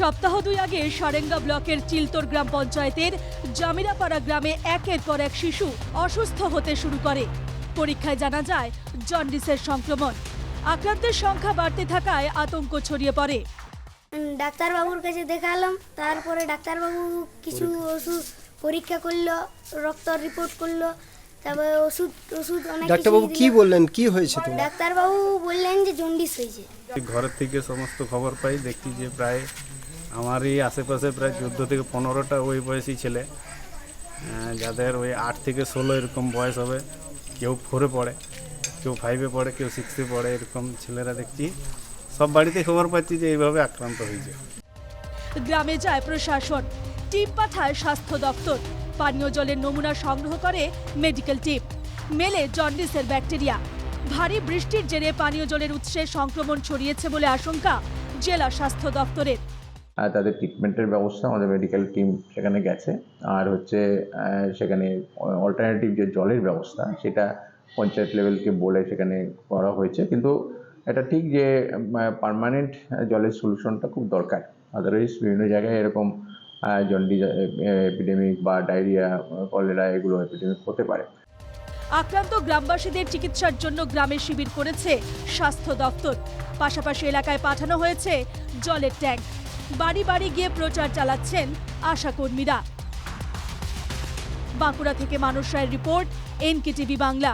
সপ্তাহ দুই আগে সারেঙ্গা ব্লকের চিলতোর গ্রাম পঞ্চায়েতের জামিরাপাড়া গ্রামে একের পর এক শিশু অসুস্থ হতে শুরু করে। পরীক্ষায় জানা যায় জন্ডিসের সংক্রমণ। আক্রান্তের সংখ্যা বাড়তে থাকায় আতঙ্ক ছড়িয়ে পড়ে। ডাক্তারবাবুর কাছে দেখালাম তারপরে ডাক্তারবাবু কিছু ওষুধ পরীক্ষা করল রক্ত রিপোর্ট করল তারপরে ওষুধ ওষুধ অনেক ডাক্তারবাবু কি বললেন? কি হয়েছে তোমার? ডাক্তারবাবু বললেন যে জন্ডিস হয়েছে। ঘরের থেকে সমস্ত খবর পাই দেখছি যে প্রায় আমার এই আশেপাশে প্রায় চোদ্দ থেকে পনেরোটা ওই বয়সী ছেলে যাদের ওই আট থেকে ষোলো এরকম বয়স হবে, কেউ ফোরে পড়ে, কেউ ফাইভে পড়ে, কেউ সিক্সে পড়ে, এরকম ছেলেরা দেখছি। সব বাড়িতে খবর পাচ্ছি যে এইভাবে আক্রান্ত হয়েছে। গ্রামে যায় প্রশাসন। টিম পাঠায় স্বাস্থ্য দপ্তর। পানীয় জলের নমুনা সংগ্রহ করে মেডিকেল টিম মেলে জন্ডিসের ব্যাকটেরিয়া। ভারী বৃষ্টির জেরে পানীয় জলের উৎসে সংক্রমণ ছড়িয়েছে বলে আশঙ্কা জেলা স্বাস্থ্য দপ্তরের। তাদের ট্রিটমেন্টের ব্যবস্থা আমাদের মেডিকেল টিম সেখানে গেছে। আর হচ্ছে সেখানে অল্টারনেটিভ যে জলের ব্যবস্থা, সেটা পঞ্চায়েত লেভেলকে বলে সেখানে করা হয়েছে। কিন্তু এটা ঠিক যে পার্মানেন্ট জলের সলিউশনটা খুব দরকার। আদারওয়াইজ বিভিন্ন জায়গায় এরকম জন্ডিস এপিডেমিক বা ডায়রিয়া কলেরা এগুলো এপিডেমিক হতে পারে। আক্রান্ত গ্রামবাসীদের চিকিৎসার জন্য গ্রামে শিবির করেছে স্বাস্থ্য দপ্তর। পাশাপাশি এলাকায় পাঠানো হয়েছে জলের ট্যাঙ্ক। বাড়ি বাড়ি গিয়ে প্রচার চালাচ্ছেন আশাকর্মীরা বাঁকুড়া থেকে মানুষ রায়ের রিপোর্ট এনকেটিভি বাংলা।